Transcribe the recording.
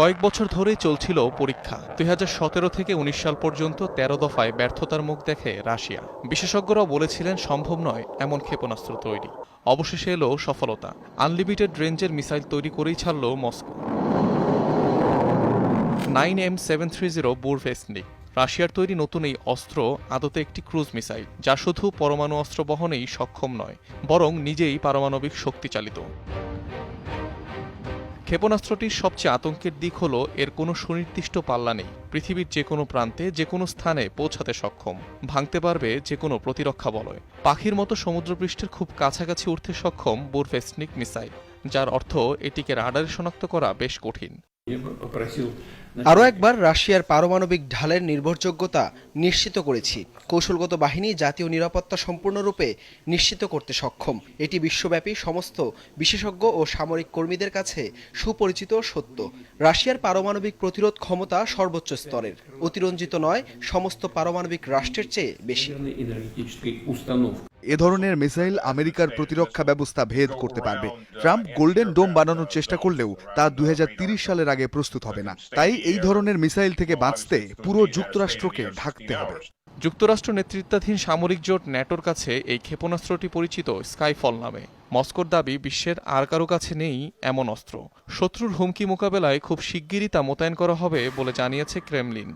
কয়েক বছর ধরেই চলছিল পরীক্ষা। দুই হাজার সতেরো থেকে উনিশ সাল পর্যন্ত তেরো দফায় ব্যর্থতার মুখ দেখে রাশিয়া। বিশেষজ্ঞরাও বলেছিলেন সম্ভব নয় এমন ক্ষেপণাস্ত্র তৈরি। অবশেষে এলো সফলতা। আনলিমিটেড রেঞ্জের মিসাইল তৈরি করেই ছাড়ল Moscow. Nine M seven three zero Burevestnik রাশিয়ার তৈরি নতুন এই অস্ত্র আদতে একটি ক্রুজ মিসাইল, যা শুধু পরমাণু অস্ত্র বহনেই সক্ষম নয়, বরং নিজেই পারমাণবিক শক্তি চালিত ক্ষেপণাস্ত্রটির সবচেয়ে আতঙ্কের দিক হল, এর কোনো সুনির্দিষ্ট পাল্লা নেই। পৃথিবীর যে কোনো প্রান্তে, যে কোনো স্থানে পৌঁছাতে সক্ষম। ভাঙতে পারবে যে কোনো প্রতিরক্ষা বলয়। পাখির মতো সমুদ্রপৃষ্ঠের খুব কাছাকাছি উঠতে সক্ষম বোরফেসনিক মিসাইল, যার অর্থ, এটিকে রাডারে শনাক্ত করা বেশ কঠিন। আরও একবার রাশিয়ার পারমাণবিক ঢালের নির্ভরযোগ্যতা নিশ্চিত করেছি। কৌশলগত বাহিনী জাতীয় নিরাপত্তা সম্পূর্ণরূপে নিশ্চিত করতে সক্ষম। এটি বিশ্বব্যাপী সমস্ত বিশেষজ্ঞ ও সামরিক কর্মীদের কাছে সুপরিচিত সত্য। রাশিয়ার পারমাণবিক প্রতিরোধ ক্ষমতা সর্বোচ্চ স্তরের। অতিরঞ্জিত নয় সমস্ত পারমাণবিক রাষ্ট্রের চেয়ে বেশি। এ ধরনের মিসাইল আমেরিকার প্রতিরক্ষা ব্যবস্থা ভেদ করতে পারবে। ট্রাম্প গোল্ডেন ডোম বানানোর চেষ্টা করলেও তা দুই সালের আগে প্রস্তুত হবে না। তাই এই ধরনের মিসাইল থেকে বাঁচতে পুরো যুক্তরাষ্ট্রকে ঢাকতে হবে। যুক্তরাষ্ট্র নেতৃত্বাধীন সামরিক জোট ন্যাটোর কাছে এই ক্ষেপণাস্ত্রটি পরিচিত স্কাইফল নামে। মস্কোর দাবি, বিশ্বের আর কারও কাছে নেই এমন অস্ত্র। শত্রুর হুমকি মোকাবেলায় খুব শিগগিরই তা মোতায়েন করা হবে বলে জানিয়েছে ক্রেমলিন।